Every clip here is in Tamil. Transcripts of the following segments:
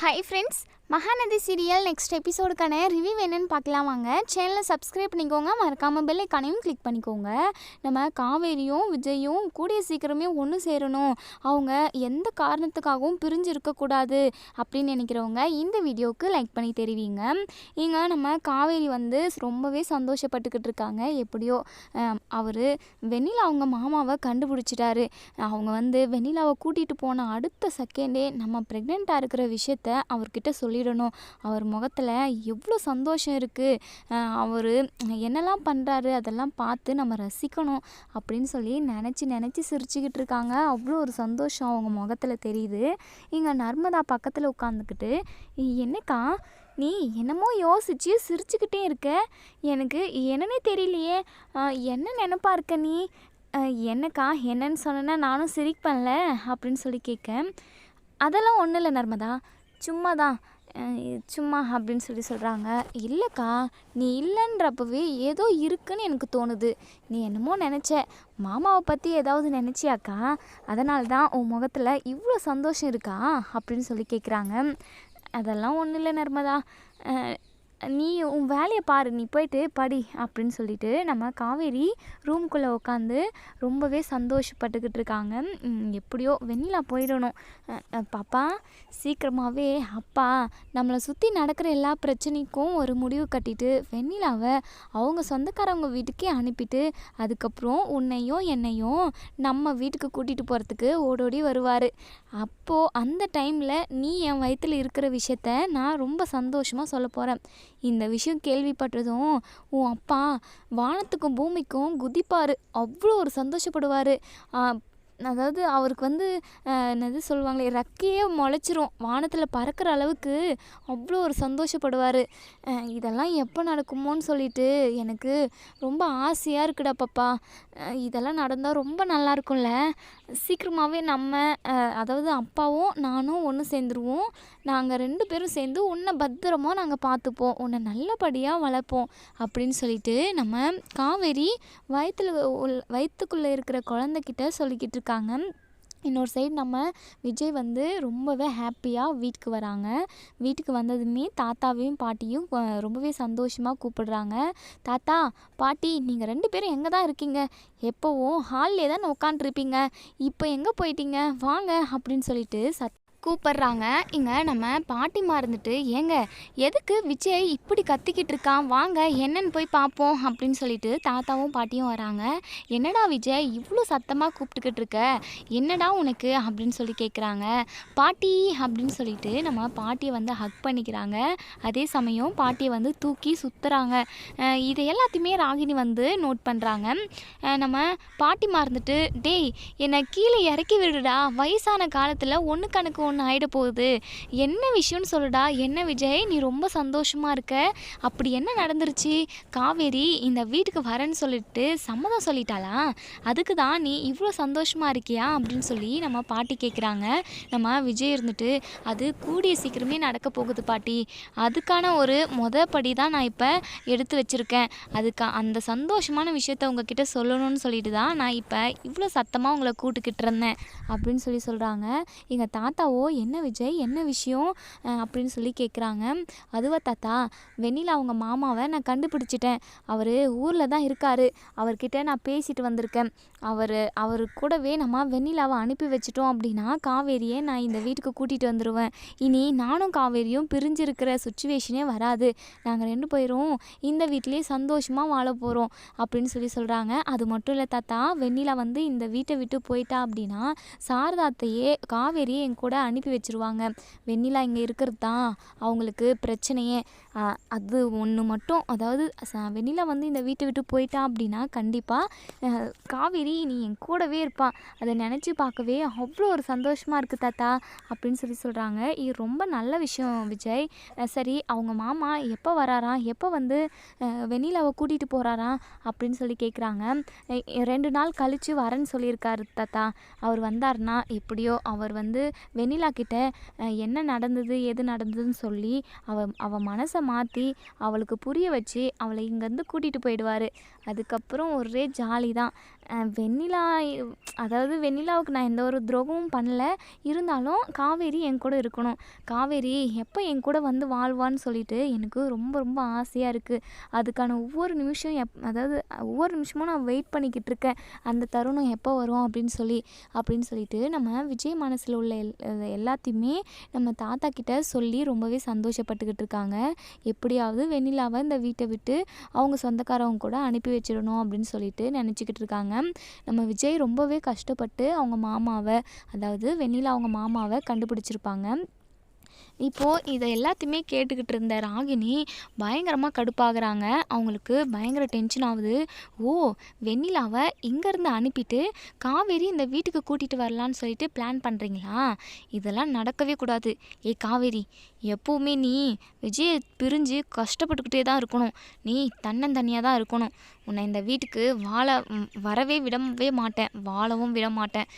Hi friends, Mahanadi serial next எபிசோடுக்கான review என்னன்னு பார்க்கலாம் வாங்க. சேனலை சப்ஸ்கிரைப் பண்ணிக்கோங்க. மறக்காமல் பெல் ஐக்கானையும் கிளிக் பண்ணிக்கோங்க. நம்ம காவேரியும் விஜயும் கூடிய சீக்கிரமே ஒன்று சேரணும். அவங்க எந்த காரணத்துக்காகவும் பிரிஞ்சு இருக்கக்கூடாது அப்படின்னு நினைக்கிறவங்க இந்த வீடியோவுக்கு லைக் பண்ணி தெரிவிங்க. இங்கே நம்ம காவேரி வந்து ரொம்பவே சந்தோஷப்பட்டுக்கிட்டு இருக்காங்க. எப்படியோ அவர் வெண்ணிலா அவங்க மாமாவை கண்டுபிடிச்சிட்டாரு. அவங்க வந்து வெண்ணிலாவை கூட்டிகிட்டு போன அடுத்த செகண்டே நம்ம ப்ரெக்னெண்ட்டாக இருக்கிற விஷயத்த அவர்கிட்ட சொல்லிடணும் அவர் முகத்தில் எவ்வளோ சந்தோஷம் இருக்குது அவர் என்னெல்லாம் பண்ணுறாரு அதெல்லாம் பார்த்து நம்ம ரசிக்கணும் அப்படின்னு சொல்லி நினச்சி நினச்சி சிரிச்சுக்கிட்டு இருக்காங்க. அவ்வளோ ஒரு சந்தோஷம் அவங்க முகத்தில் தெரியுது. இங்கே நர்மதா பக்கத்தில் உட்காந்துக்கிட்டு என்னக்கா நீ என்னமோ யோசிச்சு சிரிச்சுக்கிட்டே இருக்க? எனக்கு என்னன்னே தெரியலையே. என்ன நினப்பா இருக்க நீ? என்னக்கா என்னன்னு சொன்னேன்னா நானும் சிரிப்பேன்ல? அப்படின்னு சொல்லி கேட்க அதெல்லாம் ஒன்றும் இல்லை நர்மதா. சும்மா தான் சும்மா அப்படின்னு சொல்லி சொல்கிறாங்க இல்லைக்கா நீ இல்லைன்றப்பவே ஏதோ இருக்குன்னு எனக்கு தோணுது. நீ என்னமோ நினச்ச. மாமாவை பற்றி ஏதாவது நினச்சியாக்கா? அதனால தான் உன் முகத்தில் இவ்வளோ சந்தோஷம் இருக்கா? அப்படின்னு சொல்லி கேட்குறாங்க அதெல்லாம் ஒன்றும் இல்லை நர்மதா. நீ உன் வேலையை பாரு நீ போயிட்டு படி அப்படின்னு சொல்லிட்டு நம்ம காவேரி ரூம்குள்ளே உட்காந்து ரொம்பவே சந்தோஷப்பட்டுக்கிட்டு இருக்காங்க. எப்படியோ வெண்ணிலா போயிடணும். பாப்பா சீக்கிரமாகவே அப்பா நம்மளை சுற்றி நடக்கிற எல்லா பிரச்சனைக்கும் ஒரு முடிவு கட்டிட்டு வெண்ணிலாவை அவங்க சொந்தக்காரவங்க வீட்டுக்கே அனுப்பிட்டு அதுக்கப்புறம் உன்னையும் என்னையும் நம்ம வீட்டுக்கு கூட்டிகிட்டு போகிறதுக்கு ஓடோடி வருவார். அப்போது அந்த டைமில் நீ என் வயிற்றில் இருக்கிற விஷயத்த நான் ரொம்ப சந்தோஷமாக சொல்ல போகிறேன் இந்த விஷயம் கேள்விப்பட்டதும் உன் அப்பா வானத்துக்கும் பூமிக்கும் குதிப்பார். அவ்வளோ ஒரு சந்தோஷப்படுவார். அதாவது அவருக்கு வந்து என்னது சொல்லுவாங்களே ரெக்கையே முளைச்சிரும். வானத்தில் பறக்கிற அளவுக்கு அவ்வளோ ஒரு சந்தோஷப்படுவார். இதெல்லாம் எப்போ நடக்குமோன்னு சொல்லிட்டு எனக்கு ரொம்ப ஆசையாக இருக்குடா பாப்பா. இதெல்லாம் நடந்தால் ரொம்ப நல்லா இருக்கும்ல. சீக்கிரமாகவே நம்ம அதாவது அப்பாவும் நானும் ஒன்று சேர்ந்துருவோம். நாங்கள் ரெண்டு பேரும் சேர்ந்து உன்னை பத்திரமா நாங்கள் பார்த்துப்போம். உன்னை நல்லபடியாக வளர்ப்போம் அப்படின்னு சொல்லிட்டு நம்ம காவேரி வயிற்றுல வயிற்றுக்குள்ளே இருக்கிற குழந்தைக்கிட்ட சொல்லிக்கிட்டு இருக்காங்க. இன்னொரு சைடு நம்ம விஜய் வந்து ரொம்பவே ஹாப்பியாக வீட்டுக்கு வராங்க. வீட்டுக்கு வந்ததுமே தாத்தாவையும் பாட்டியும் ரொம்பவே சந்தோஷமாக கூப்பிடுறாங்க. தாத்தா பாட்டி நீங்கள் ரெண்டு பேரும் எங்கே தான் இருக்கீங்க? எப்போவும் ஹால்லே தான் உட்காண்ட்ருப்பீங்க இப்போ எங்கே போயிட்டீங்க? வாங்க அப்படின்னு சொல்லிட்டு சத் கூப்பிடுறாங்க. இங்கே நம்ம பாட்டிமா இருந்துட்டு ஏங்க எதுக்கு விஜய் இப்படி கத்திக்கிட்டு இருக்கான்? வாங்க என்னன்னு போய் பார்ப்போம் அப்படின்னு சொல்லிட்டு தாத்தாவும் பாட்டியும் வராங்க. என்னடா விஜய் இவ்வளோ சத்தமாக கூப்பிட்டுக்கிட்டு இருக்க? என்னடா உனக்கு? அப்படின்னு சொல்லி கேட்குறாங்க பாட்டி அப்படின்னு சொல்லிட்டு நம்ம பாட்டியை வந்து ஹக் பண்ணிக்கிறாங்க. அதே சமயம் பாட்டியை வந்து தூக்கி சுற்றுறாங்க இது எல்லாத்தையுமே ராகினி வந்து நோட் பண்ணுறாங்க நம்ம பாட்டிமா இருந்துட்டு டேய் என்னை கீழே இறக்கி விடுடா. வயசான காலத்தில் ஒன்று கணக்கு ஒன்று ஆகிட போகுது என்ன விஷயம்னு சொல்லுடா என்ன விஜய் நீ ரொம்ப சந்தோஷமாக இருக்க. அப்படி என்ன நடந்துருச்சு? காவேரி இந்த வீட்டுக்கு வரேன்னு சொல்லிட்டு சம்மதம் சொல்லிட்டாளா? அதுக்கு தான் நீ இவ்வளோ சந்தோஷமாக இருக்கியா? அப்படின்னு சொல்லி நம்ம பாட்டி கேட்குறாங்க நம்ம விஜய் இருந்துட்டு அது கூடிய சீக்கிரமே நடக்க போகுது பாட்டி. அதுக்கான ஒரு மொத படி தான் நான் இப்போ எடுத்து வச்சுருக்கேன். அதுக்கு அந்த சந்தோஷமான விஷயத்த உங்ககிட்ட சொல்லணும்னு சொல்லிட்டு தான் நான் இப்போ இவ்வளோ சத்தமாக உங்களை கூட்டுக்கிட்டு இருந்தேன். அப்படின்னு சொல்லி சொல்கிறாங்க எங்கள் தாத்தாவோ என்ன விஜய் என்ன விஷயம் அப்படின்னு சொல்லி கேட்குறாங்க அதுவா தாத்தா வெண்ணிலா அவங்க மாமாவை நான் கண்டுபிடிச்சிட்டேன். அவர் ஊரில் தான் இருக்கார். அவர்கிட்ட நான் பேசிட்டு வந்திருக்கேன். அவர் அவர் கூடவே நம்ம வெண்ணிலாவை அனுப்பி வச்சிட்டோம் அப்படின்னா காவேரியை நான் இந்த வீட்டுக்கு கூட்டிகிட்டு வந்துடுவேன் இனி நானும் காவேரியும் பிரிஞ்சிருக்கிற சுச்சுவேஷனே வராது. நாங்கள் ரெண்டு பேரும் இந்த வீட்லேயே சந்தோஷமாக வாழ போகிறோம் அப்படின்னு சொல்லி சொல்கிறாங்க அது மட்டும் இல்லை தாத்தா வெண்ணிலா வந்து இந்த வீட்டை விட்டு போயிட்டா அப்படின்னா சாரதாத்தையே காவேரியை என் கூட அனுப்பி வச்சிருவாங்க. வெண்ணிலா இங்கே இருக்கிறது? தான் அவங்களுக்கு பிரச்சனையே. அது ஒன்று மட்டும். அதாவது வெண்ணிலா வந்து இந்த வீட்டை விட்டு போயிட்டா அப்படின்னா கண்டிப்பாக காவேரி நீ என் கூடவே இருப்பான் அதை நினச்சி பார்க்கவே அவ்வளோ ஒரு சந்தோஷமாக இருக்குது தாத்தா அப்படின்னு சொல்லி சொல்கிறாங்க இது ரொம்ப நல்ல விஷயம் விஜய். சரி அவங்க மாமா எப்போ வராராம் எப்போ வந்து வெண்ணிலாவை கூட்டிகிட்டு போகிறாராம் அப்படின்னு சொல்லி கேட்குறாங்க ரெண்டு நாள் கழித்து வரேன்னு சொல்லியிருக்காரு தாத்தா. அவர் வந்தாருன்னா எப்படியோ அவர் வந்து வெண்ணிலா கிட்ட என்ன நடந்தது எது நடந்ததுன்னு சொல்லி அவ அவள் மனசை மாற்றி அவளுக்கு புரிய வச்சு அவளை இங்கேருந்து கூட்டிகிட்டு போயிடுவார். அதுக்கப்புறம் ஒரே ஜாலி தான் வெண்ணிலா அதாவது வெண்ணிலாவுக்கு நான் எந்த ஒரு துரோகமும் பண்ணல. இருந்தாலும் காவேரி என் கூட இருக்கணும். காவேரி எப்போ என் கூட வந்து வாழ்வான்னு சொல்லிட்டு எனக்கு ரொம்ப ரொம்ப ஆசையாக இருக்குது அதுக்கான ஒவ்வொரு நிமிஷம் எப் அதாவது ஒவ்வொரு நிமிஷமும் நான் வெயிட் பண்ணிக்கிட்டு இருக்கேன். அந்த தருணம் எப்போ வரும் அப்படின்னு சொல்லி அப்படின்னு சொல்லிட்டு நம்ம விஜய் மனசில் உள்ள எல் எல்லாத்தையுமே நம்ம தாத்தா கிட்ட சொல்லி ரொம்பவே சந்தோஷப்பட்டுக்கிட்டு இருக்காங்க. எப்படியாவது வெண்ணிலாவை இந்த வீட்டை விட்டு அவங்க சொந்தக்காரவங்க கூட அனுப்பி வச்சிடணும் அப்படின்னு சொல்லிட்டு நினச்சிக்கிட்டு இருக்காங்க. நம்ம விஜய் ரொம்பவே கஷ்டப்பட்டு அவங்க மாமாவை அதாவது வெண்ணிலா அவங்க மாமாவை கண்டுபிடிச்சிருப்பாங்க. இப்போது இதை எல்லாத்தையுமே கேட்டுக்கிட்டு இருந்த ராகினி பயங்கரமாக கடுப்பாகிறாங்க. அவங்களுக்கு பயங்கர டென்ஷன் ஆகுது. ஓ வெண்ணிலாவை இங்கேருந்து அனுப்பிட்டு காவேரி இந்த வீட்டுக்கு கூட்டிகிட்டு வரலான்னு சொல்லிட்டு பிளான் பண்ணுறீங்களா இதெல்லாம் நடக்கவே கூடாது. ஏ காவேரி எப்போவுமே நீ விஜயை பிரிஞ்சு கஷ்டப்பட்டுக்கிட்டே தான் இருக்கணும். நீ தன்னந்தனியாக தான் இருக்கணும். உன்னை இந்த வீட்டுக்கு வாழ வரவே விடவே மாட்டேன். வாழவும் விட மாட்டேன்.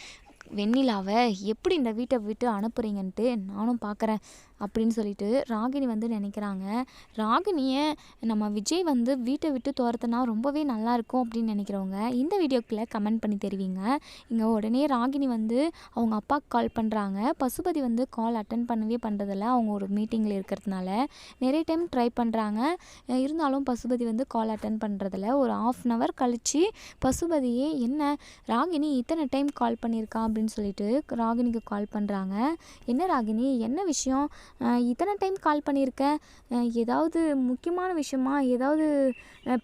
வெண்ணிலாவை எப்படி இந்த வீட்டை விட்டு அனுப்புறீங்கன்ட்டு நானும் பார்க்குறேன் அப்படின்னு சொல்லிட்டு ராகினி வந்து நினைக்கிறாங்க. ராகினியை நம்ம விஜய் வந்து வீட்டை விட்டு துரத்துனா ரொம்பவே நல்லாயிருக்கும் அப்படின்னு நினைக்கிறவங்க இந்த வீடியோக்குள்ளே கமெண்ட் பண்ணி தெரிவிங்க. இங்கே உடனே ராகினி வந்து அவங்க அப்பாவுக்கு கால் பண்ணுறாங்க பசுபதி வந்து கால் அட்டன் பண்ணவே பண்ணுறதில்ல அவங்க ஒரு மீட்டிங்கில் இருக்கிறதுனால நிறைய டைம் ட்ரை பண்ணுறாங்க இருந்தாலும் பசுபதி வந்து கால் அட்டன் பண்ணுறதில்ல ஒரு ஆஃப் அன் ஹவர் கழித்து பசுபதியே என்ன? ராகினி இத்தனை டைம் கால் பண்ணியிருக்கா? அப்படின்னு சொல்லிட்டு ராகினிக்கு கால் பண்ணுறாங்க என்ன ராகினி? என்ன விஷயம்? இத்தனை டைம் கால் பண்ணியிருக்க ஏதாவது முக்கியமான விஷயமா ஏதாவது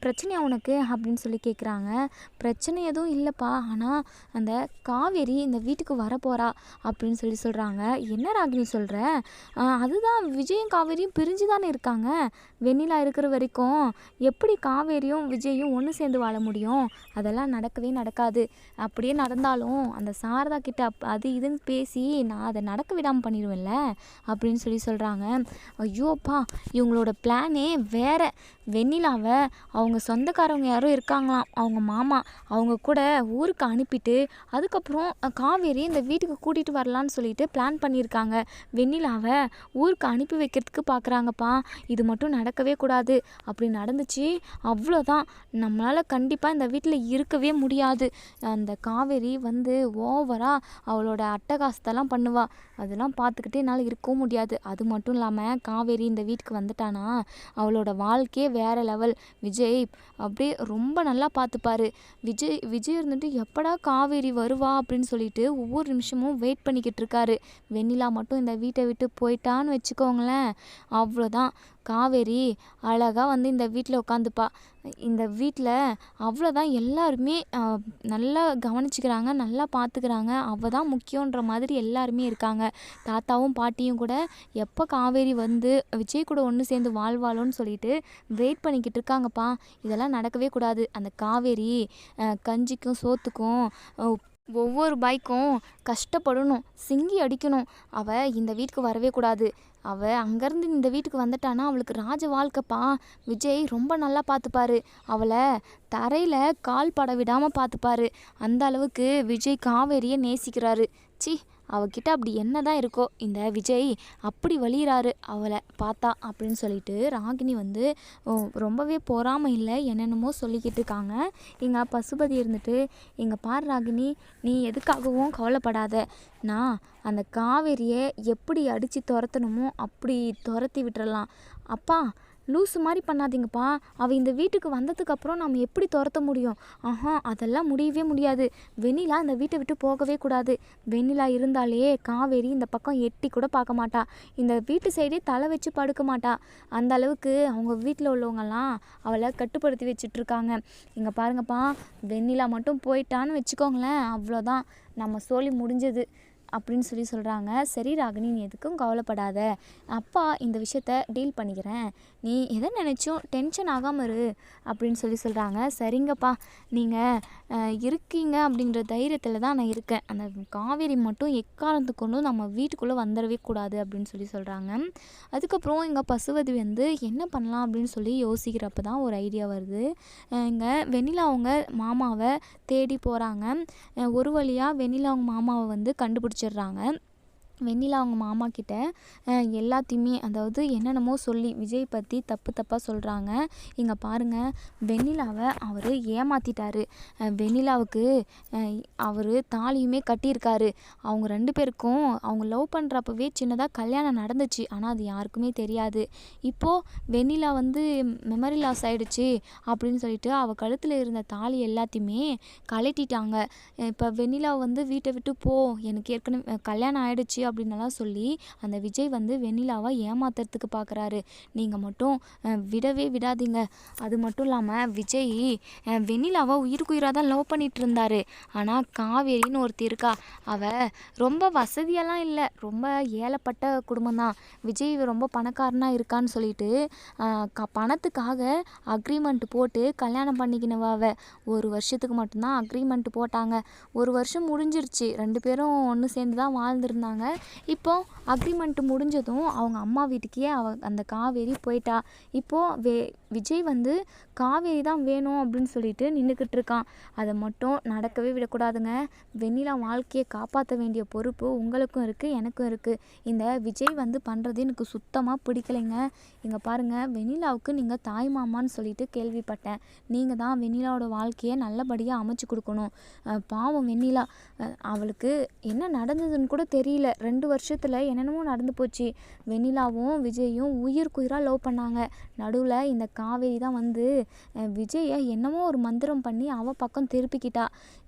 பிரச்சனையா உனக்கு? அப்படின்னு சொல்லி கேட்குறாங்க பிரச்சனை எதுவும் இல்லைப்பா. ஆனால் அந்த காவேரி இந்த வீட்டுக்கு வரப்போகிறா அப்படின்னு சொல்லி சொல்கிறாங்க என்ன ராகினி சொல்கிற அதுதான் விஜயும் காவேரியும் பிரிஞ்சு தானே இருக்காங்க. வெண்ணிலா இருக்கிற வரைக்கும் எப்படி காவேரியும் விஜயும் ஒன்று சேர்ந்து வாழ முடியும்? அதெல்லாம் நடக்கவே நடக்காது. அப்படியே நடந்தாலும் அந்த சாரதா கிட்ட அது இதுன்னு பேசி நான் அதை நடக்க விடாமல் பண்ணிடுவேன்ல? அப்படின்னு சொல்லி சொல்கிறாங்க ஐயோப்பா இவங்களோட பிளானே வேற. வெண்ணிலாவை அவங்க சொந்தக்காரவங்க யாரும் இருக்காங்களாம். அவங்க மாமா அவங்க கூட ஊருக்கு அனுப்பிட்டு அதுக்கப்புறம் காவேரி இந்த வீட்டுக்கு கூட்டிகிட்டு வரலான்னு சொல்லிட்டு பிளான் பண்ணியிருக்காங்க. வெண்ணிலாவை ஊருக்கு அனுப்பி வைக்கிறதுக்கு பார்க்குறாங்கப்பா இது மட்டும் நடக்கவே கூடாது. அப்படி நடந்துச்சு அவ்வளோதான் நம்மளால் கண்டிப்பாக இந்த வீட்டில் இருக்கவே முடியாது. அந்த காவேரி வந்து ஓவராக அவளோட அட்டகாசத்தெல்லாம் பண்ணுவாள் அதெல்லாம் பார்த்துக்கிட்டே என்னால் இருக்கவும் முடியாது. அது மட்டும் இல்லாமல் காவேரி இந்த வீட்டுக்கு வந்துட்டானா அவளோட வாழ்க்கையே வேற லெவல். விஜய் அப்படியே ரொம்ப நல்லா பார்த்துப்பாரு. விஜய் விஜய் இருந்துட்டு எப்படா காவேரி வருவா அப்படின்னு சொல்லிட்டு ஒவ்வொரு நிமிஷமும் வெயிட் பண்ணிக்கிட்டு இருக்காரு. வெண்ணிலா மட்டும் இந்த வீட்டை விட்டு போயிட்டான்னு வச்சுக்கோங்களேன். அவ்வளோதான் காவேரி அழகாக வந்து இந்த வீட்டில் உட்காந்துப்பா இந்த வீட்டில் அவ்வளோதான் எல்லாருமே நல்லா கவனிச்சுக்கிறாங்க நல்லா பார்த்துக்கிறாங்க அவள் தான் முக்கியன்ற மாதிரி எல்லாருமே இருக்காங்க. தாத்தாவும் பாட்டியும் கூட எப்போ காவேரி வந்து விஜய் கூட ஒன்று சேர்ந்து வாழ்வாளோன்னு சொல்லிட்டு வெயிட் பண்ணிக்கிட்டு இருக்காங்கப்பா. இதெல்லாம் நடக்கவே கூடாது. அந்த காவேரி கஞ்சிக்கும் சோத்துக்கும் ஒவ்வொரு பைக்கும் கஷ்டப்படணும். சிங்கி அடிக்கணும். அவள் இந்த வீட்டுக்கு வரவே கூடாது. அவள் அங்கேருந்து இந்த வீட்டுக்கு வந்துட்டானா அவளுக்கு ராஜ வாழ்க்கைப்பா. விஜய் ரொம்ப நல்லா பார்த்துப்பாரு அவளை தரையில் கால் பட விடாமல் பார்த்துப்பாரு அந்த அளவுக்கு விஜய் காவேரியை நேசிக்கிறாரு. சி அவகிட்ட அப்படி என்ன தான் இருக்கோ இந்த விஜய் அப்படி வலியுறாரு அவளை பார்த்தா அப்படின்னு சொல்லிட்டு ராகினி வந்து ரொம்பவே பொறாமை இல்லை என்னென்னமோ சொல்லிக்கிட்டு இருக்காங்க. இங்கே பசுபதி இருந்துட்டு இங்கே பாரு ராகினி நீ எதுக்காகவும் கவலைப்படாத. நான் அந்த காவேரியை எப்படி அடித்து துரத்தணுமோ அப்படி துரத்தி விட்டுறலாம். அப்பா லூஸு மாதிரி பண்ணாதீங்கப்பா. அவள் இந்த வீட்டுக்கு வந்ததுக்கப்புறம் நம்ம எப்படி துரத்த முடியும்? ஆஹா அதெல்லாம் முடியவே முடியாது. வெண்ணிலா இந்த வீட்டை விட்டு போகவே கூடாது. வெண்ணிலா இருந்தாலே காவேரி இந்த பக்கம் எட்டி கூட பார்க்க மாட்டா. இந்த வீட்டு சைடே தலை வச்சு படுக்க மாட்டா. அந்த அளவுக்கு அவங்க வீட்டில் உள்ளவங்கெல்லாம் அவளை கட்டுப்படுத்தி வச்சுட்ருக்காங்க. இங்கே பாருங்கப்பா வெண்ணிலா மட்டும் போயிட்டான்னு வச்சுக்கோங்களேன் அவ்வளோதான். நம்ம சோலி முடிஞ்சது அப்படின்னு சொல்லி சொல்கிறாங்க சரி ராகினி நீ எதுக்கும் கவலைப்படாத. அப்பா இந்த விஷயத்த டீல் பண்ணிக்கிறேன். நீ எதை நினச்சும் டென்ஷன் ஆகாமல் இரு அப்படின்னு சொல்லி சொல்கிறாங்க சரிங்கப்பா நீங்கள் இருக்கீங்க அப்படின்ற தைரியத்தில் தான் நான் இருக்கேன். அந்த காவேரி மட்டும் எக்காலத்து கொண்டும் நம்ம வீட்டுக்குள்ளே வந்துடவே கூடாது அப்படின்னு சொல்லி சொல்கிறாங்க அதுக்கப்புறம் இங்கே பசுவதி வந்து என்ன பண்ணலாம் அப்படின்னு சொல்லி யோசிக்கிறப்ப தான் ஒரு ஐடியா வருது. இங்கே வெண்ணிலா அவங்க மாமாவை தேடி போகிறாங்க ஒரு வழியாக வெண்ணிலா அவங்க மாமாவை வந்து கண்டுபிடிச்சிடுறாங்க. வெண்ணிலா அவங்க மாமா கிட்ட எல்லாத்தையுமே அதாவது என்னென்னமோ சொல்லி விஜய் பற்றி தப்பு தப்பாக சொல்கிறாங்க இங்கே பாருங்கள் வெண்ணிலாவை அவர் ஏமாற்றிட்டாரு வெண்ணிலாவுக்கு அவர் தாலியுமே கட்டியிருக்காரு. அவங்க ரெண்டு பேருக்கும் அவங்க லவ் பண்ணுறப்பவே சின்னதாக கல்யாணம் நடந்துச்சு. ஆனால் அது யாருக்குமே தெரியாது. இப்போது வெண்ணிலா வந்து மெமரி லாஸ் ஆகிடுச்சு அப்படின்னு சொல்லிட்டு அவள் கழுத்தில் இருந்த தாலி எல்லாத்தையுமே கலட்டிட்டாங்க இப்போ வெண்ணிலா வந்து வீட்டை விட்டு போ. எனக்கு ஏற்கனவே கல்யாணம் ஆகிடுச்சு அப்படின்னலாம் சொல்லி அந்த விஜய் வந்து வெண்ணிலாவை ஏமாத்துறதுக்கு பார்க்குறாரு நீங்கள் மட்டும் விடவே விடாதீங்க. அது மட்டும் இல்லாமல் விஜய் வெண்ணிலாவை உயிருக்குயிராக தான் லவ் பண்ணிட்டு இருந்தாரு ஆனால் காவேரின்னு ஒருத்தி இருக்கா. அவ ரொம்ப வசதியெல்லாம் இல்லை. ரொம்ப ஏழப்பட்ட குடும்பம் தான். விஜய் ரொம்ப பணக்காரனாக இருக்கான்னு சொல்லிட்டு க பணத்துக்காக அக்ரிமெண்ட் போட்டு கல்யாணம் பண்ணிக்கினவ அவ. ஒரு வருஷத்துக்கு மட்டும்தான் அக்ரிமெண்ட் போட்டாங்க. ஒரு வருஷம் முடிஞ்சிருச்சு. ரெண்டு பேரும் ஒன்று சேர்ந்து தான் வாழ்ந்துருந்தாங்க. இப்போது அக்ரிமெண்ட் முடிஞ்சதும் அவங்க அம்மா வீட்டுக்கே அவ அந்த காவேரி போயிட்டா. இப்போது வே விஜய் வந்து காவேரி தான் வேணும் அப்படின்னு சொல்லிட்டு நின்றுக்கிட்டு இருக்கான். அதை மட்டும் நடக்கவே விடக்கூடாதுங்க. வெண்ணிலா வாழ்க்கையை காப்பாற்ற வேண்டிய பொறுப்பு உங்களுக்கும் இருக்குது எனக்கும் இருக்குது இந்த விஜய் வந்து பண்ணுறது எனக்கு சுத்தமாக பிடிக்கலைங்க. இங்கே பாருங்கள் வெண்ணிலாவுக்கு நீங்கள் தாய் மாமான்னு சொல்லிட்டு கேள்விப்பட்டேன். நீங்கள் தான் வெண்ணிலாவோட வாழ்க்கையை நல்லபடியாக அமைச்சு கொடுக்கணும். பாவம் வெண்ணிலா. அவளுக்கு என்ன நடந்ததுன்னு கூட தெரியல. ரெண்டு வருஷத்தில் என்னென்னமோ நடந்து போச்சு. வெண்ணிலாவும் விஜயும் உயிருக்குயிராக லவ் பண்ணாங்க. நடுவில் இந்த காவேரி தான் வந்து விஜயை என்னமோ ஒரு மந்திரம் பண்ணி அவ பக்கம் திருப்பிக்கிட்டா.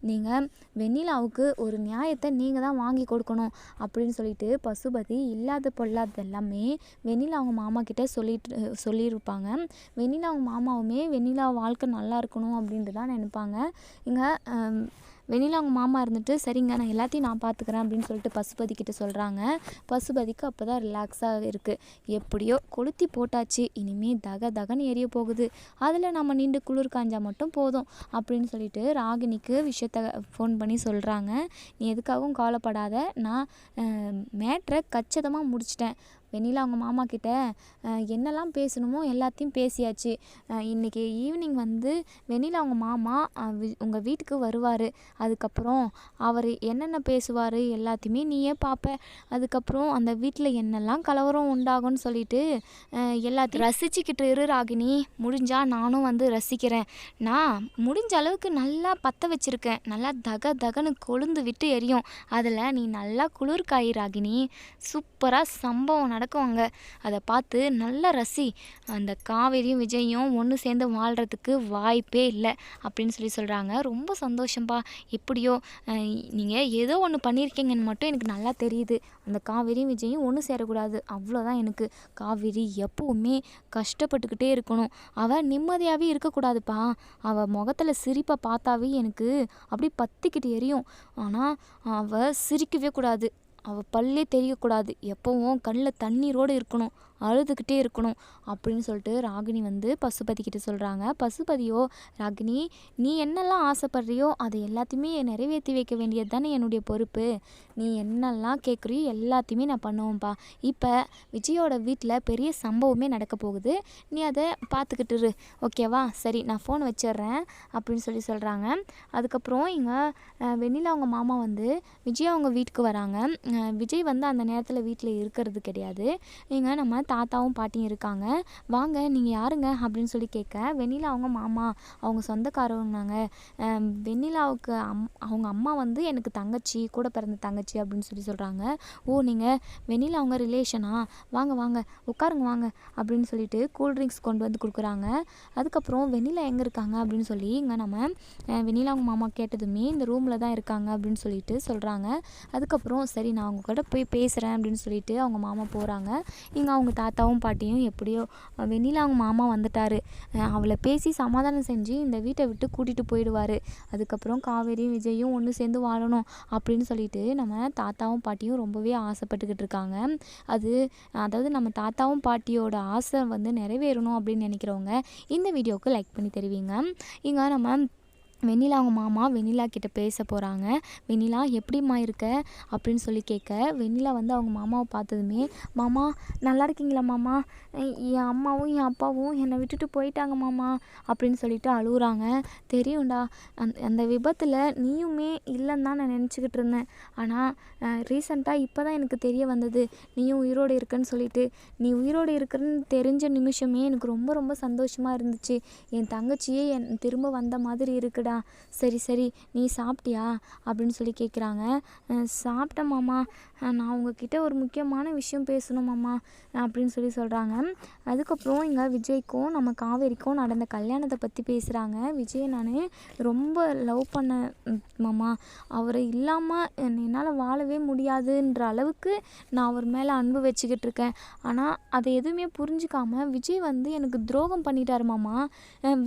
நீங்கள் வெண்ணிலாவுக்கு ஒரு நியாயத்தை நீங்கள் தான் வாங்கி கொடுக்கணும் அப்படின்னு சொல்லிட்டு பசுபதி இல்லாத பொல்லாத எல்லாமே வெண்ணிலா அவங்க மாமா கிட்டே சொல்லிட்டு சொல்லியிருப்பாங்க. வெண்ணிலா அவங்க மாமாவுமே வெண்ணிலா வாழ்க்கை நல்லா இருக்கணும் அப்படின்ட்டு தான் நினைப்பாங்க. இங்கே வெளியில் அவங்க மாமா இருந்துட்டு சரிங்க நான் எல்லாத்தையும் நான் பார்த்துக்கிறேன் அப்படின்னு சொல்லிட்டு பசுபதிக்கிட்ட சொல்கிறாங்க பசுபதிக்கு அப்போ தான் ரிலாக்ஸாக இருக்குது எப்படியோ கொளுத்தி போட்டாச்சு. இனிமேல் தக தகன்னு எரிய போகுது. அதில் நம்ம நீண்டு குளிர் காஞ்சால் மட்டும் போதும் அப்படின்னு சொல்லிட்டு ராகினிக்கு விஷயத்த ஃபோன் பண்ணி சொல்கிறாங்க நீ எதுக்காகவும் கவலைப்படாத. நான் மேட்ரை கச்சிதமாக முடிச்சிட்டேன். வெண்ணிலா அவங்க மாமா கிட்ட என்னெல்லாம் பேசணுமோ எல்லாத்தையும் பேசியாச்சு. இன்றைக்கி இன்னைக்கு ஈவினிங் வந்து வெண்ணிலா அவங்க மாமா உங்கள் வீட்டுக்கு வருவார். அதுக்கப்புறம் அவர் என்னென்ன பேசுவார் எல்லாத்தையுமே நீயே பார்ப்ப அதுக்கப்புறம் அந்த வீட்டில் என்னெல்லாம் கலவரம் உண்டாகும்னு சொல்லிட்டு எல்லாத்தையும் ரசிச்சுக்கிட்டு இரு ராகினி. முடிஞ்சால் நானும் வந்து ரசிக்கிறேன். நான் முடிஞ்ச அளவுக்கு நல்லா பற்ற வச்சுருக்கேன். நல்லா தக தகன்னு கொழுந்து விட்டு எரியும். அதில் நீ நல்லா குளிர் காய் ராகினி. சூப்பராக சம்பவம் நடக்கும் அங்கே அதை பார்த்து நல்லா ரசி. அந்த காவேரியும் விஜயும் ஒன்று சேர்ந்து வாழ்கிறதுக்கு வாய்ப்பே இல்லை அப்படின்னு சொல்லி சொல்கிறாங்க ரொம்ப சந்தோஷம்ப்பா எப்படியோ நீங்கள் ஏதோ ஒன்று பண்ணியிருக்கீங்கன்னு மட்டும் எனக்கு நல்லா தெரியுது. அந்த காவேரியும் விஜயும் ஒன்று சேரக்கூடாது. அவ்வளோதான் எனக்கு. காவேரி எப்போவுமே கஷ்டப்பட்டுக்கிட்டே இருக்கணும். அவள் நிம்மதியாகவே இருக்கக்கூடாதுப்பா. அவள் முகத்தில் சிரிப்பை பார்த்தாவே எனக்கு அப்படி பத்திக்கிட்டு எரியும். ஆனால் அவள் சிரிக்கவே கூடாது. அவள் பல்லே தெரியக்கூடாது. எப்பவும் கண்ணில் தண்ணீரோடு இருக்கணும். அழுதுகிட்டே இருக்கணும் அப்படின்னு சொல்லிட்டு ராகினி வந்து பசுபதி கிட்ட சொல்கிறாங்க பசுபதியோ ராகினி நீ என்னெல்லாம் ஆசைப்படுறியோ அதை எல்லாத்தையுமே நிறைவேற்றி வைக்க வேண்டியது தானே என்னுடைய பொறுப்பு. நீ என்னெல்லாம் கேட்குறியோ எல்லாத்தையுமே நான் பண்ணுவேன்ப்பா. இப்போ விஜயோட வீட்டில் பெரிய சம்பவமே நடக்க போகுது. நீ அதை பார்த்துக்கிட்டு இரு. ஓகேவா சரி நான் ஃபோன் வச்சிடுறேன் அப்படின்னு சொல்லி சொல்கிறாங்க அதுக்கப்புறம் இங்கே வெண்ணிலா அவங்க மாமா வந்து விஜய் அவங்க வீட்டுக்கு வராங்க. விஜய் வந்து அந்த நேரத்தில் வீட்டில் இருக்கிறது கிடையாது. இங்கே நம்ம தாத்தாவும் பாட்டியும் இருக்காங்க. வாங்க நீங்கள் யாருங்க? அப்படின்னு சொல்லி கேட்க வெண்ணிலா அவங்க மாமா அவங்க சொந்தக்காரவங்கனாங்க. வெண்ணிலாவுக்கு அம் அவங்க அம்மா வந்து எனக்கு தங்கச்சி கூட பிறந்த தங்கச்சி அப்படின்னு சொல்லி சொல்கிறாங்க ஓ நீங்கள் வெண்ணிலா அவங்க ரிலேஷனா வாங்க வாங்க உட்காருங்க வாங்க அப்படின்னு சொல்லிட்டு கூல்ட்ரிங்க்ஸ் கொண்டு வந்து கொடுக்குறாங்க. அதுக்கப்புறம் வெண்ணிலா எங்கே இருக்காங்க? அப்படின்னு சொல்லி இங்கே நம்ம வெண்ணிலா அவங்க மாமா கேட்டதுமே இந்த ரூமில் தான் இருக்காங்க அப்படின்னு சொல்லிட்டு சொல்கிறாங்க அதுக்கப்புறம் சரி நான் அவங்க கூட போய் பேசுகிறேன் அப்படின்னு சொல்லிட்டு அவங்க மாமா போகிறாங்க இங்கே அவங்க தாத்தாவும் பாட்டியும் எப்படியோ வெண்ணிலா அவங்க மாமா வந்துட்டார். அவளை பேசி சமாதானம் செஞ்சு இந்த வீட்டை விட்டு கூட்டிகிட்டு போயிடுவார். அதுக்கப்புறம் காவேரியும் விஜயும் ஒன்று சேர்ந்து வாழணும் அப்படின்னு சொல்லிட்டு நம்ம தாத்தாவும் பாட்டியும் ரொம்பவே ஆசைப்பட்டுக்கிட்டு இருக்காங்க. அது அதாவது நம்ம தாத்தாவும் பாட்டியோட ஆசை வந்து நிறைவேறணும் அப்படின்னு நினைக்கிறவங்க இந்த வீடியோவுக்கு லைக் பண்ணி தருவீங்க. இங்கே நம்ம வெண்ணிலா அவங்க மாமா வெண்ணிலா கிட்ட பேச போகிறாங்க வெண்ணிலா எப்படிம்மா இருக்க? அப்படின்னு சொல்லி கேட்க வெண்ணிலா வந்து அவங்க மாமாவை பார்த்ததுமே மாமா நல்லா இருக்கீங்களா மாமா? என் அம்மாவும் என் அப்பாவும் என்னை விட்டுட்டு போயிட்டாங்க மாமா அப்படின்னு சொல்லிட்டு அழுகுறாங்க. தெரியும்டா அந் அந்த விபத்தில் நீயுமே இல்லைன்னு தான் நான் நினச்சிக்கிட்டு இருந்தேன். ஆனால் ரீசண்டாக இப்போ தான் எனக்கு தெரிய வந்தது. நீயும் உயிரோடு இருக்கன்னு சொல்லிட்டு நீ உயிரோடு இருக்கிறன்னு தெரிஞ்ச நிமிஷமே எனக்கு ரொம்ப ரொம்ப சந்தோஷமாக இருந்துச்சு. என் தங்கச்சியே என் திரும்ப வந்த மாதிரி இருக்குடா. சரி சரி நீ சாப்பிட்டியா? அப்படின்னு சொல்லி கேட்குறாங்க சாப்பிட்டேன் மாமா. நான் உங்ககிட்ட ஒரு முக்கியமான விஷயம் பேசணும் மாமா அப்படின்னு சொல்லி சொல்கிறாங்க அதுக்கப்புறம் இங்கே விஜய்க்கும் நம்ம காவேரிக்கும் நடந்த கல்யாணத்தை பற்றி பேசுகிறாங்க விஜயை நான் ரொம்ப லவ் பண்ண மாமா. அவரை இல்லாமல் என்னால் வாழவே முடியாதுன்ற அளவுக்கு நான் அவர் மேலே அன்பு வச்சுக்கிட்டு இருக்கேன். ஆனால் அதை எதுவுமே புரிஞ்சுக்காமல் விஜய் வந்து எனக்கு துரோகம் பண்ணிட்டாரு மாமா.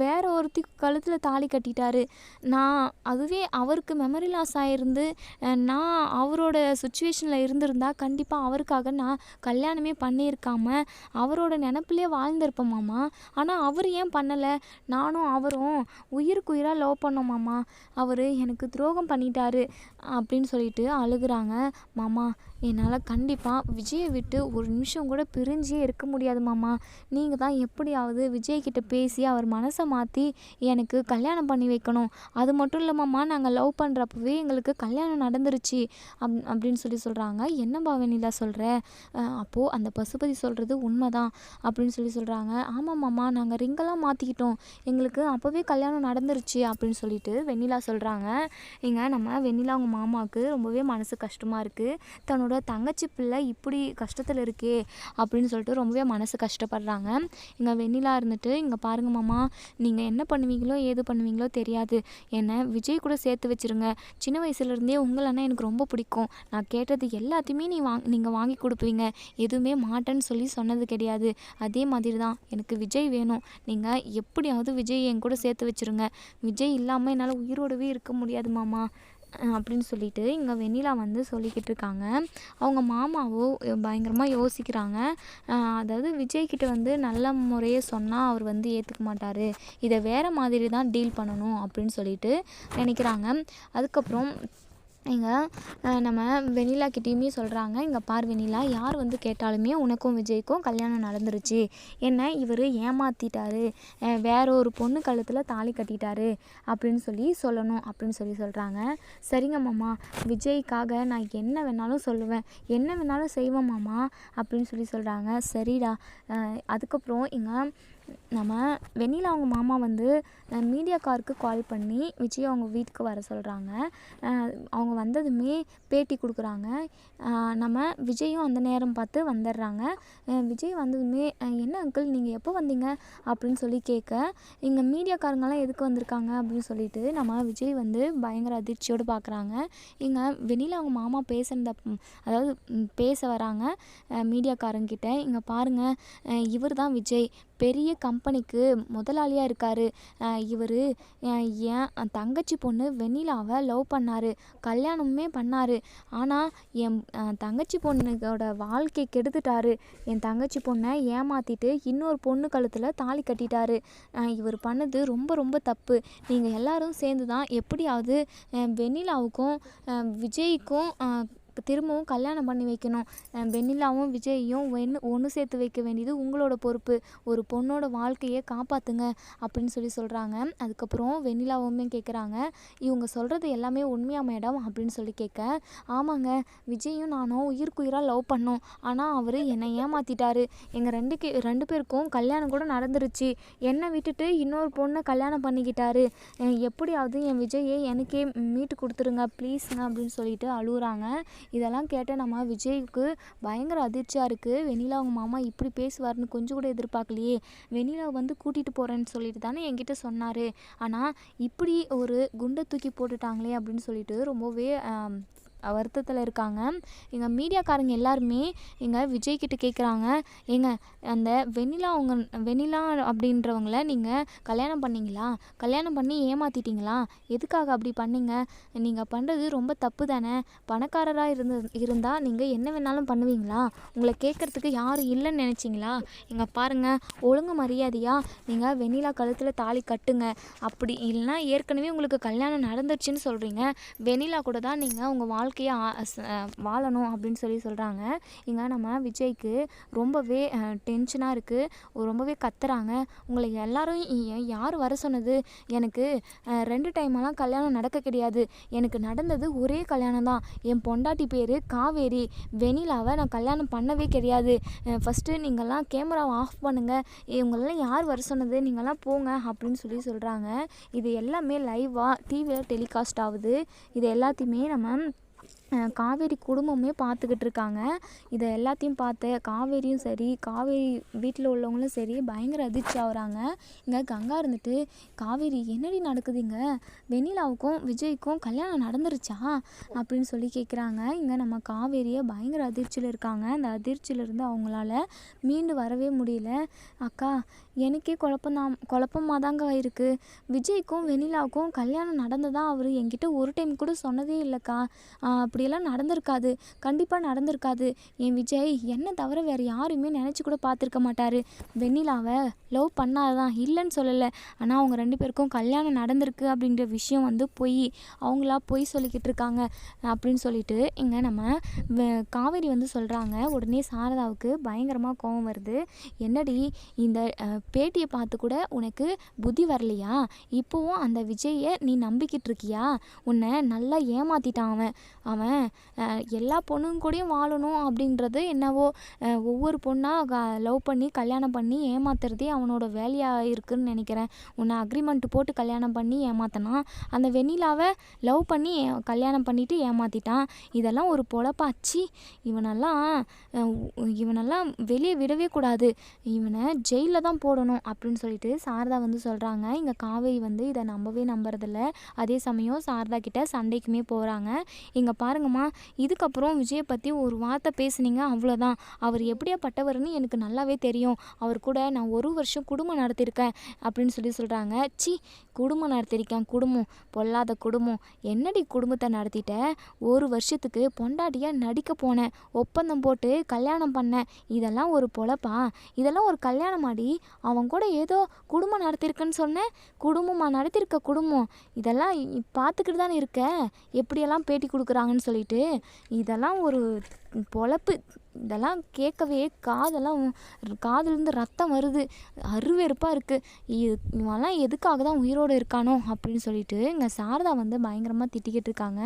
வேற ஒருத்தி கழுத்தில் தாலி கட்டிட்டாரு. நான் அதுவே அவருக்கு மெமரி லாஸ் ஆகிருந்து நான் அவரோட சுச்சுவேஷனில் இருந்திருந்தால் கண்டிப்பாக அவருக்காக நான் கல்யாணமே பண்ணியிருக்காம அவரோட நினப்பிலே வாழ்ந்திருப்பேன் மாமா. ஆனால் அவர் ஏன் பண்ணலை? நானும் அவரும் உயிருக்கு உயிராக லவ் பண்ணோம் மாமா. அவர் எனக்கு துரோகம் பண்ணிட்டாரு. அப்படின்னு சொல்லிட்டு அழுகுறாங்க. மாமா என்னால் கண்டிப்பாக விஜயை விட்டு ஒரு நிமிஷம் கூட பிரிஞ்சே இருக்க முடியாது மாமா. நீங்கள் தான் எப்படியாவது விஜய்கிட்ட பேசி அவர் மனசை மாற்றி எனக்கு கல்யாணம் பண்ணி வைக்கணும். அது மட்டும் இல்லை மாமா நாங்கள் லவ் பண்ணுறப்பவே எங்களுக்கு கல்யாணம் நடந்துருச்சு அப் அப்படின்னு சொல்லி சொல்கிறாங்க என்ன பாவனிலா சொல்கிற அப்போது அந்த பசுபதி சொல்கிறது உண்மைதான் அப்படின்னு சொல்லி சொல்கிறாங்க ஆமாம் மாமா நாங்கள் ரிங்கெல்லாம் மாற்றிக்கிட்டோம் எங்களுக்கு அப்போவே கல்யாணம் நடந்துருச்சு அப்படின்னு சொல்லிட்டு வெண்ணிலா சொல்கிறாங்க இங்கே நம்ம வெண்ணிலா அவங்க மாமாவுக்கு ரொம்பவே மனசு கஷ்டமாக இருக்குது தன்னோட தங்கச்சி பிள்ளை இப்படி கஷ்டத்தில் இருக்கே அப்படின்னு சொல்லிட்டு ரொம்பவே மனசு கஷ்டப்படுறாங்க. இங்கே வெண்ணிலா இருந்துட்டு இங்கே பாருங்கள் மாமா நீங்கள் என்ன பண்ணுவீங்களோ ஏது பண்ணுவீங்களோ தெரியாது. என்னை விஜய் கூட சேர்த்து வச்சிருங்க. சின்ன வயசுலேருந்தே உங்களன்னா எனக்கு ரொம்ப பிடிக்கும். நான் கேட்டது எல்லாத்தையுமே நீ வாங் நீங்கள் வாங்கி கொடுப்பீங்க. எதுவுமே மாட்டேன்னு சொல்லி சொன்னது கிடையாது. அதே மாதிரி தான் எனக்கு விஜய் வேணும். நீங்கள் எப்படியாவது விஜய் என் கூட சேர்த்து வச்சிருங்க. விஜய் இல்லாமல் என்னால் உயிரோடவே இருக்க முடியாது மாமா. அப்படின்னு சொல்லிட்டு இங்கே வெண்ணிலா வந்து சொல்லிக்கிட்டு இருக்காங்க. அவங்க மாமாவோ பயங்கரமாக யோசிக்கிறாங்க. அதாவது விஜய்கிட்ட வந்து நல்ல முறையை சொன்னால் அவர் வந்து ஏற்றுக்க மாட்டார். இதை வேறு மாதிரி தான் டீல் பண்ணணும் அப்படின்னு சொல்லிட்டு நினைக்கிறாங்க. அதுக்கப்புறம் இங்கே நம்ம வெண்ணிலா கிட்டேயுமே சொல்கிறாங்க இங்கே பார் வெண்ணிலா யார் வந்து கேட்டாலுமே உனக்கும் விஜய்க்கும் கல்யாணம் நடந்துருச்சு. என்ன இவர் ஏமாற்றிட்டாரு வேற ஒரு பொண்ணு கழுத்தில் தாலி கட்டிட்டாரு. அப்படின்னு சொல்லி சொல்லணும் அப்படின்னு சொல்லி சொல்கிறாங்க சரிங்க மாமா விஜய்க்காக நான் என்ன வேணாலும் சொல்லுவேன். என்ன வேணாலும் செய்வேன் மாமா அப்படின்னு சொல்லி சொல்கிறாங்க சரிடா. அதுக்கப்புறம் இங்கே நம்ம வெண்ணிலா அவங்க மாமா வந்து மீடியாக்காருக்கு கால் பண்ணி விஜய் அவங்க வீட்டுக்கு வர சொல்கிறாங்க அவங்க வந்ததுமே பேட்டி கொடுக்குறாங்க. நம்ம விஜயும் அந்த நேரம் பார்த்து வந்துடுறாங்க. விஜய் வந்ததுமே என்ன அங்கிள் நீங்கள் எப்போ வந்தீங்க? அப்படின்னு சொல்லி கேட்க இங்கே மீடியாக்காரங்கெல்லாம் எதுக்கு வந்திருக்காங்க? அப்படின்னு சொல்லிட்டு நம்ம விஜய் வந்து பயங்கர அதிர்ச்சியோடு பார்க்குறாங்க. இங்கே வெண்ணிலா அவங்க மாமா பேசுகிறத அதாவது பேச வராங்க மீடியாக்காரங்கிட்ட இங்கே பாருங்கள் இவர் தான் விஜய். பெரிய கம்பெனிக்கு முதலாளியாக இருக்கார். இவர் என் தங்கச்சி பொண்ணு வெண்ணிலாவை லவ் பண்ணார். கல்யாணமுமே பண்ணார். ஆனால் என் தங்கச்சி பொண்ணுக்கோட வாழ்க்கை கெடுத்துட்டாரு. என் தங்கச்சி பொண்ணை ஏமாற்றிட்டு இன்னொரு பொண்ணு கழுத்தில் தாலி கட்டிட்டாரு. இவர் பண்ணது ரொம்ப ரொம்ப தப்பு. நீங்கள் எல்லாரும் சேர்ந்து தான் எப்படியாவது வெண்ணிலாவுக்கும் விஜய்க்கும் திரும்பவும் கல்யாணம் பண்ணி வைக்கணும். வெண்ணிலாவும் விஜயையும் ஒன்று ஒன்று சேர்த்து வைக்க வேண்டியது உங்களோட பொறுப்பு. ஒரு பொண்ணோட வாழ்க்கையை காப்பாற்றுங்க அப்படின்னு சொல்லி சொல்கிறாங்க அதுக்கப்புறம் வெண்ணிலாவுமே கேட்குறாங்க இவங்க சொல்கிறது எல்லாமே உண்மையாக மேடம்? அப்படின்னு சொல்லி கேட்க ஆமாங்க விஜயும் நானும் உயிருக்குயிராக லவ் பண்ணோம். ஆனால் அவர் என்னை ஏமாற்றிட்டாரு எங்கள் ரெண்டு கே ரெண்டு பேருக்கும் கல்யாணம் கூட நடந்துருச்சு. என்னை விட்டுட்டு இன்னொரு பொண்ணை கல்யாணம் பண்ணிக்கிட்டாரு. எப்படியாவது என் விஜயை எனக்கே மீட்டு கொடுத்துருங்க ப்ளீஸுங்க அப்படின்னு சொல்லிட்டு அழுகுறாங்க. இதெல்லாம் கேட்ட நம்ம விஜய்க்கு பயங்கர அதிர்ச்சியாக இருக்குது வெண்ணிலா அவங்க மாமா இப்படி பேசுவார்னு கொஞ்சம் கூட எதிர்பார்க்கலையே. வெண்ணிலா வந்து கூட்டிகிட்டு போகிறேன்னு சொல்லிட்டு தானே என்கிட்ட சொன்னார். ஆனால் இப்படி ஒரு குண்டை தூக்கி போட்டுட்டாங்களே அப்படின்னு சொல்லிட்டு ரொம்பவே வருத்தத்தில் இருக்காங்க. எங்கள் மீடியாக்காரங்க எல்லாருமே எங்கள் விஜய் கிட்ட கேட்குறாங்க ஏங்க அந்த வெண்ணிலா அவங்க வெண்ணிலா அப்படின்றவங்கள நீங்கள் கல்யாணம் பண்ணீங்களா? கல்யாணம் பண்ணி ஏமாத்திட்டீங்களா? எதுக்காக அப்படி பண்ணீங்க? நீங்கள் பண்ணுறது ரொம்ப தப்பு தானே? பணக்காரராக இருந்து இருந்தால் நீங்கள் என்ன வேணாலும் பண்ணுவீங்களா? உங்களை கேட்குறதுக்கு யாரும் இல்லைன்னு நினச்சிங்களா? எங்கள் பாருங்கள் ஒழுங்கு மரியாதையாக நீங்கள் வெண்ணிலா கழுத்தில் தாலி கட்டுங்க. அப்படி இல்லைன்னா ஏற்கனவே உங்களுக்கு கல்யாணம் நடந்துருச்சுன்னு சொல்கிறீங்க வெண்ணிலா கூட தான் நீங்கள் உங்கள் வாழ்க்கையை வாழணும் அப்படின்னு சொல்லி சொல்கிறாங்க இங்கே நம்ம விஜய்க்கு ரொம்பவே டென்ஷனாக இருக்குது ரொம்பவே கத்துறாங்க. உங்களை எல்லாரும் யார் வர சொன்னது? எனக்கு ரெண்டு டைமெல்லாம் கல்யாணம் நடக்க கிடையாது. எனக்கு நடந்தது ஒரே கல்யாணம் தான். என் பொண்டாட்டி பேர் காவேரி. வெண்ணிலாவை நான் கல்யாணம் பண்ணவே கிடையாது. ஃபஸ்ட்டு நீங்கள்லாம் கேமராவை ஆஃப் பண்ணுங்கள் இவங்களெல்லாம் யார் வர சொன்னது? நீங்கள்லாம் போங்க அப்படின்னு சொல்லி சொல்கிறாங்க இது எல்லாமே லைவாக டிவியில் டெலிகாஸ்ட் ஆகுது. இது எல்லாத்தையுமே நம்ம காவேரி குடும்பமே பார்த்துக்கிட்டு இருக்காங்க இதை எல்லாத்தையும் பார்த்து காவேரியும் சரி காவேரி வீட்டில் உள்ளவங்களும் சரி பயங்கர அதிர்ச்சி ஆகுறாங்க இங்கே கங்கா இருந்துட்டு காவேரி என்னடி நடக்குதுங்க வெண்ணிலாவுக்கும் விஜய்க்கும் கல்யாணம் நடந்துருச்சா? அப்படின்னு சொல்லி கேட்குறாங்க இங்கே நம்ம காவேரியை பயங்கர அதிர்ச்சியில் இருக்காங்க. அந்த அதிர்ச்சியிலேருந்து அவங்களால மீண்டு வரவே முடியல. அக்கா எனக்கே குழப்பம்தான் குழப்பமாக தாங்க இருக்குது விஜய்க்கும் வெண்ணிலாவுக்கும் கல்யாணம் நடந்ததாக அவர் என்கிட்ட ஒரு டைம் கூட சொன்னதே இல்லைக்கா. அப்படியெல்லாம் நடந்திருக்காது. கண்டிப்பாக நடந்திருக்காது. என் விஜய் என்னை தவிர வேறு யாருமே நினச்சி கூட பார்த்துருக்க மாட்டார். வெண்ணிலாவை லவ் பண்ணாதான் இல்லைன்னு சொல்லலை. ஆனால் அவங்க ரெண்டு பேருக்கும் கல்யாணம் நடந்திருக்கு அப்படின்ற விஷயம் வந்து பொய். அவங்களா பொய் சொல்லிக்கிட்டு இருக்காங்க அப்படின்னு சொல்லிட்டு இங்கே நம்ம வ- காவேரி வந்து சொல்கிறாங்க உடனே சாரதாவுக்கு பயங்கரமாக கோவம் வருது. என்னடி இந்த பேட்டியை பார்த்து கூட உனக்கு புத்தி வரலையா? இப்போவும் அந்த விஜயை நீ நம்பிக்கிட்டு இருக்கியா? உன்னை நல்லா ஏமாத்திட்டான் அவன். அவன் எல்லா பொண்ணுங்க கூடயும் வாழணும் அப்படின்றது என்னவோ ஒவ்வொரு பொண்ணாக லவ் பண்ணி கல்யாணம் பண்ணி ஏமாத்துறதே அவனோட வேலையாக இருக்குன்னு நினைக்கிறேன். உன்னை அக்ரிமெண்ட் போட்டு கல்யாணம் பண்ணி ஏமாத்தினான் அந்த வெண்ணிலாவை லவ் பண்ணி கல்யாணம் பண்ணிட்டு ஏமாத்திட்டான். இதெல்லாம் ஒரு பொழப்பாச்சு இவனெல்லாம் இவனெல்லாம் வெளியே விடவே கூடாது. இவனை ஜெயிலில் தான் போ போடணும் அப்படின்னு சொல்லிட்டு சாரதா வந்து சொல்கிறாங்க இங்கே காவேரி வந்து இதை நம்பவே நம்புறதில்ல. அதே சமயம் சாரதா கிட்ட சண்டைக்குமே போகிறாங்க இங்கே பாருங்கம்மா இதுக்கப்புறம் விஜயை பற்றி ஒரு வார்த்தை பேசுனீங்க அவ்வளோதான் அவர் எப்படியாப்பட்டவர்னு எனக்கு நல்லாவே தெரியும். அவர் கூட நான் ஒரு வருஷம் குடும்பம் நடத்தியிருக்கேன் அப்படின்னு சொல்லி சொல்கிறாங்க சி குடும்பம் நடத்தியிருக்கேன் குடும்பம். பொல்லாத குடும்பம். என்னடி குடும்பத்தை நடத்திட்ட? ஒரு வருஷத்துக்கு பொண்டாட்டியாக நடிக்க போனேன். ஒப்பந்தம் போட்டு கல்யாணம் பண்ணேன். இதெல்லாம் ஒரு பொழப்பா? இதெல்லாம் ஒரு கல்யாணமாடி? அவன் கூட ஏதோ குடும்பம் நடத்தியிருக்கேன்னு சொன்னேன். குடும்பமாக நடத்தியிருக்க குடும்பம். இதெல்லாம் பார்த்துக்கிட்டு தானே இருக்க. எப்படியெல்லாம் பேட்டி கொடுக்குறாங்கன்னு சொல்லிட்டு. இதெல்லாம் ஒரு பொழப்பு. இதெல்லாம் கேட்கவே காதெல்லாம் காதுலேருந்து ரத்தம் வருது. அருவெருப்பாக இருக்குது இவெல்லாம் எதுக்காக தான் உயிரோடு இருக்கானோ அப்படின்னு சொல்லிட்டு இங்கே சாரதா வந்து பயங்கரமாக திட்டிக்கிட்டு இருக்காங்க.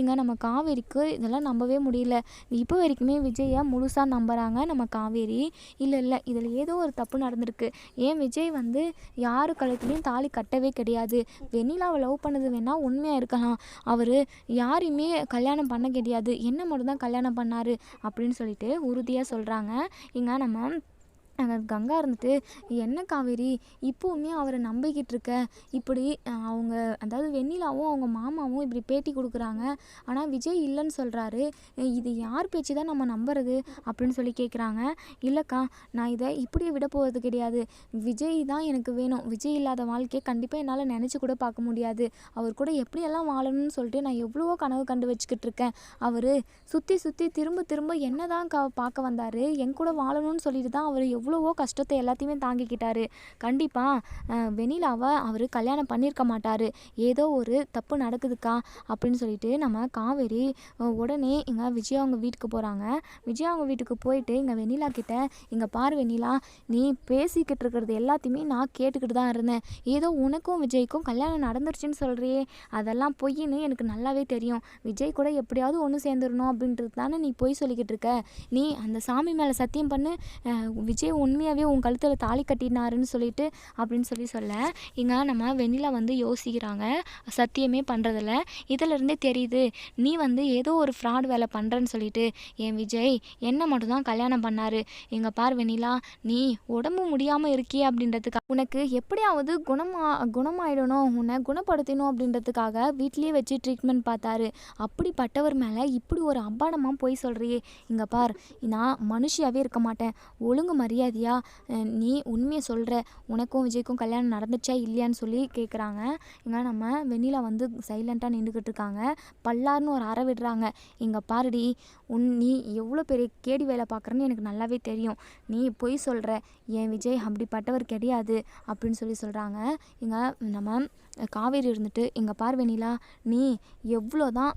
இங்கே நம்ம காவேரிக்கு இதெல்லாம் நம்பவே முடியல. இப்போ வரைக்குமே விஜயை முழுசாக நம்புகிறாங்க நம்ம காவேரி. இல்லை இல்லை இதில் ஏதோ ஒரு தப்பு நடந்திருக்கு. ஏன் விஜய் வந்து யாரு கழுத்துலையும் தாலி கட்டவே கிடையாது. வெண்ணிலாவை லவ் பண்ணது வேணால் உண்மையாக இருக்கலாம். அவர் யாரையுமே கல்யாணம் பண்ண கிடையாது. என்ன மட்டும் தான் கல்யாணம் பண்ணார் அப்படின்னு சொல்லிட்டு உறுதியாக சொல்கிறாங்க இங்கே நம்ம கங்கா இருந்துட்டு என்ன காவேரி இப்போவுமே அவரை நம்பிக்கிட்டு இருக்க? இப்படி அவங்க அதாவது வெண்ணிலாவும் அவங்க மாமாவும் இப்படி பேட்டி கொடுக்குறாங்க. ஆனால் விஜய் இல்லைன்னு சொல்கிறாரு இது யார் பேச்சு தான் நம்ம நம்புறது? அப்படின்னு சொல்லி கேட்குறாங்க இல்லைக்கா நான் இதை இப்படியே விட போகிறது கிடையாது. விஜய் தான் எனக்கு வேணும். விஜய் இல்லாத வாழ்க்கையை கண்டிப்பாக என்னால் நினச்சி கூட பார்க்க முடியாது. அவர் கூட எப்படியெல்லாம் வாழணும்னு சொல்லிட்டு நான் எவ்வளவோ கனவு கண்டு வச்சுக்கிட்டு இருக்கேன். அவர் சுற்றி சுற்றி திரும்ப திரும்ப என்ன தான் க பார்க்க வந்தார் என் கூட வாழணும்னு சொல்லிட்டு தான் அவர் எவ்வளவோ கஷ்டத்தை எல்லாத்தையுமே தாங்கிக்கிட்டாரு. கண்டிப்பாக வெண்ணிலாவை அவர் கல்யாணம் பண்ணியிருக்க மாட்டார். ஏதோ ஒரு தப்பு நடக்குதுக்கா அப்படின்னு சொல்லிட்டு நம்ம காவேரி உடனே இங்கே விஜயா அவங்க வீட்டுக்கு போகிறாங்க விஜயா அவங்க வீட்டுக்கு போயிட்டு இங்கே வெண்ணிலா கிட்ட இங்கே பார் வெண்ணிலா நீ பேசிக்கிட்டு இருக்கிறது எல்லாத்தையுமே நான் கேட்டுக்கிட்டு தான் இருந்தேன். ஏதோ உனக்கும் விஜய்க்கும் கல்யாணம் நடந்துருச்சுன்னு சொல்கிறியே அதெல்லாம் பொய்ன்னு எனக்கு நல்லாவே தெரியும். விஜய் கூட எப்படியாவது ஒன்று சேர்ந்துடணும் அப்படின்றது தானே நீ பொய் சொல்லிக்கிட்டு இருக்க. நீ அந்த சாமி மேலே சத்தியம் பண்ணு. விஜய் உண்மையாகவே உன் கழுத்தில் தாலி கட்டினாருன்னு சொல்லிட்டு அப்படின்னு சொல்லி சொல்ல. இங்கே நம்ம வெண்ணிலா வந்து யோசிக்கிறாங்க. சத்தியமே பண்ணுறதில்ல இதிலிருந்தே தெரியுது நீ வந்து ஏதோ ஒரு ஃப்ராட் வேலை பண்ணுறேன்னு சொல்லிட்டு. என் விஜய் என்ன மட்டும்தான் கல்யாணம் பண்ணாரு. எங்கள் பார் வெண்ணிலா நீ உடம்பு முடியாமல் இருக்கியே அப்படின்றதுக்காக உனக்கு எப்படியாவது குணமா குணமாயிடணும். உன்னை குணப்படுத்தணும் அப்படின்றதுக்காக வீட்லேயே வச்சு ட்ரீட்மெண்ட் பார்த்தாரு. அப்படிப்பட்டவர் மேலே இப்படி ஒரு அபாடமாக போய் சொல்கிறியே இங்கே பார் நான் மனுஷியாகவே இருக்க மாட்டேன். ஒழுங்கு மரியாதையா நீ உண்மையை சொல்கிற உனக்கும் விஜய்க்கும் கல்யாணம் நடந்துச்சா இல்லையான்னு சொல்லி கேட்குறாங்க இங்கே நம்ம வெண்ணிலா வந்து சைலண்ட்டாக நின்றுக்கிட்டு இருக்காங்க பல்லார்னு ஒரு அறை விடுறாங்க. இங்கே பாருடி உன் நீ எவ்வளோ பெரிய கேடி வேலை பார்க்குறேன்னு எனக்கு நல்லாவே தெரியும். நீ பொய் சொல்கிற என் விஜய் அப்படிப்பட்டவர் கிடையாது அப்படின்னு சொல்லி சொல்கிறாங்க இங்கே நம்ம காவேரி இருந்துட்டு இங்கே பார் வெண்ணிலா நீ எவ்வளோ தான்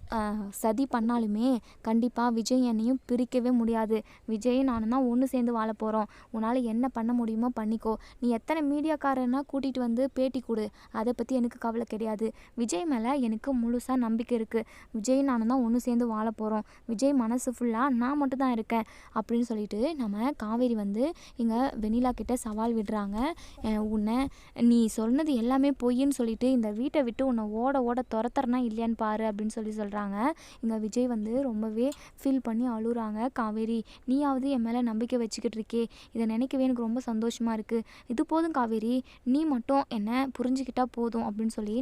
சதி பண்ணாலுமே கண்டிப்பாக விஜய் என்னையும் பிரிக்கவே முடியாது. விஜய் நானும் தான் ஒன்று சேர்ந்து வாழ போகிறோம் உன்னால் என்ன பண்ண முடியுமோ பண்ணிக்கோ. நீ எத்தனை மீடியாக்காரனா கூட்டிகிட்டு வந்து பேட்டி கொடு. அதை பற்றி எனக்கு கவலை கிடையாது. விஜய் மேலே எனக்கு முழுசாக நம்பிக்கை இருக்குது விஜய் நானும் தான் ஒன்று சேர்ந்து வாழ போகிறோம் விஜய் மனசு ஃபுல்லாக நான் மட்டும் தான் இருக்கேன். அப்படின்னு சொல்லிட்டு நம்ம காவேரி வந்து இங்கே வெண்ணிலா கிட்ட சவால் விடுறாங்க. உன்னை நீ சொன்னது எல்லாமே பொய்ன்னு சொல்லிட்டு இந்த வீட்டை விட்டு உன்னை ஓட ஓட துரத்துறனா இல்லையான்னு பாரு அப்படின்னு சொல்லி சொல்கிறாங்க இங்கே விஜய் வந்து ரொம்பவே ஃபீல் பண்ணி அழுகுறாங்க. காவேரி நீயாவது என் மேலே நம்பிக்கை வச்சுக்கிட்டு இருக்கே. இதை நினைக்கவே எனக்கு ரொம்ப சந்தோஷமாக இருக்குது இது போதும் காவேரி நீ மட்டும் என்ன புரிஞ்சுக்கிட்டால் போதும் அப்படின்னு சொல்லி